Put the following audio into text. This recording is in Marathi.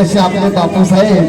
जसे आपले बापूसाहेब?